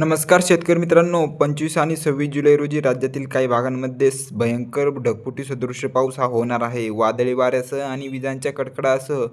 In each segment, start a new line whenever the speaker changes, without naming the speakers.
नमस्कार शेतकरी मित्रांनो पंचवीस आणि सव्वीस जुलै रोजी राज्यातील काही भागांमध्ये भयंकर ढगफुटी सदृश पाऊस हा होणार आहे. वादळी वाऱ्यासह आणि विजांच्या कडकडासह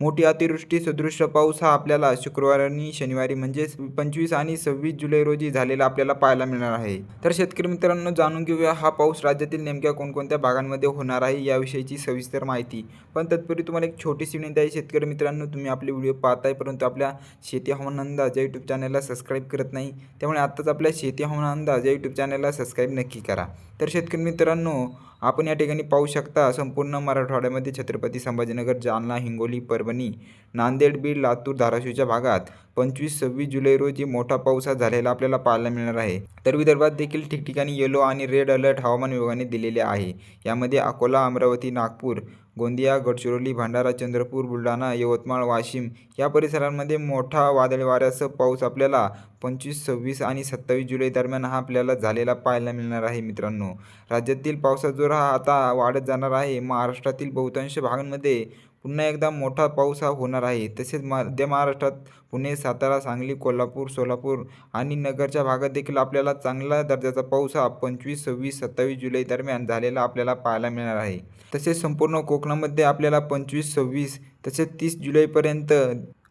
मोठी अतिवृष्टी सदृश पाऊस हा आपल्याला शुक्रवार आणि शनिवारी म्हणजेच पंचवीस आणि सव्वीस जुलै रोजी झालेला आपल्याला पाहायला मिळणार आहे. तर शेतकरी मित्रांनो जाणून घेऊया हा पाऊस राज्यातील नेमक्या कोणकोणत्या भागांमध्ये होणार आहे याविषयीची सविस्तर माहिती. पण तत्पूर्वी तुम्हाला एक छोटीशी विनंती आहे शेतकरी मित्रांनो तुम्ही आपले व्हिडिओ पाहताय परंतु आपल्या शेती हवामान अंदाज या यूट्यूब चॅनलला सबस्क्राईब करत नाही त्यामुळे आत्ताच आपल्या शेती हवामान अंदाज या यूट्यूब चॅनलला सबस्क्राईब नक्की करा. तर शेतकरी मित्रांनो आपण या ठिकाणी पाहू शकता संपूर्ण मराठवाड्यामध्ये छत्रपती संभाजीनगर जालना हिंगोली परभणी नांदेड बीड लातूर धाराशिवच्या भागात पंचवीस सव्वीस जुलै रोजी मोठा पाऊस हा झालेला आपल्याला पाहायला मिळणार आहे. तर विदर्भात देखील ठिकठिकाणी येलो आणि रेड अलर्ट हवामान विभागाने दिलेले आहे. यामध्ये अकोला अमरावती नागपूर गोंदिया गडचिरोली भंडारा चंद्रपूर बुलढाणा यवतमाळ वाशिम या परिसरांमध्ये मोठा वादळी वाऱ्यासह पाऊस आपल्याला पंचवीस सव्वीस आणि सत्तावीस जुलै दरम्यान हा आपल्याला झालेला पाहायला मिळणार आहे मित्रांनो. राज्यातील पावसाचा जोर हा आता वाढत जाणार आहे. महाराष्ट्रातील बहुतांश भागांमध्ये पुन्हा एकदा मोठा पाऊस हा होणार आहे. तसेच मध्य महाराष्ट्रात पुणे सातारा सांगली कोल्हापूर सोलापूर आणि नगरच्या भागात देखील आपल्याला चांगला दर्जाचा पाऊस हा पंचवीस सव्वीस सत्तावीस जुलै दरम्यान झालेला आपल्याला पाहायला मिळणार आहे. तसेच संपूर्ण कोकणामध्ये आपल्याला पंचवीस सव्वीस तसेच तीस जुलैपर्यंत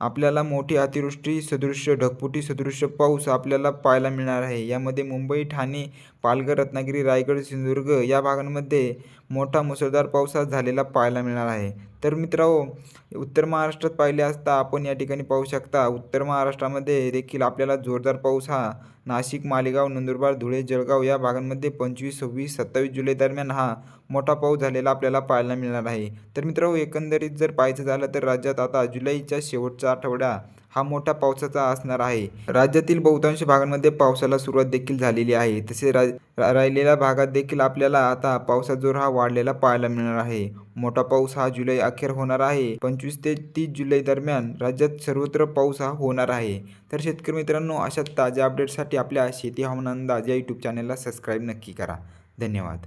आपल्याला मोठी अतिवृष्टी सदृश्य ढगफुटी सदृश्य पाऊस आपल्याला पाहायला मिळणार आहे. यामध्ये मुंबई ठाणे पालघर रत्नागिरी रायगड सिंधुदुर्ग या भागांमध्ये मोठा मुसळधार पाऊस हा झालेला पाहायला मिळणार आहे. तर मित्रांनो उत्तर महाराष्ट्रात पाहिले असता आपण या ठिकाणी पाहू शकता उत्तर महाराष्ट्रामध्ये देखील आपल्याला जोरदार पाऊस हा नाशिक मालेगाव नंदुरबार धुळे जळगाव या भागांमध्ये पंचवीस सव्वीस सत्तावीस जुलै दरम्यान हा मोठा पाऊस झालेला आपल्याला पाहायला मिळणार आहे. तर मित्रांनो एकंदरीत जर पाहायचं झालं तर राज्यात आता जुलैच्या शेवटचा आठवडा हा मोठा पावसाचा असणार आहे. राज्यातील बहुतांश भागांमध्ये पावसाला सुरुवात देखील झालेली आहे. तसेच रा- राहिलेल्या भागात देखील आपल्याला आता पावसाचा जोर हा वाढलेला पाहायला मिळणार आहे. मोठा पाऊस हा जुलै अखेर होणार आहे. पंचवीस ते तीस जुलै दरम्यान राज्यात सर्वत्र पाऊस हा होणार आहे. तर शेतकरी मित्रांनो अशा ताज्या अपडेटसाठी आपल्या शेती हवामान अंदाज या यूट्यूब चॅनलला सबस्क्राईब नक्की करा. धन्यवाद.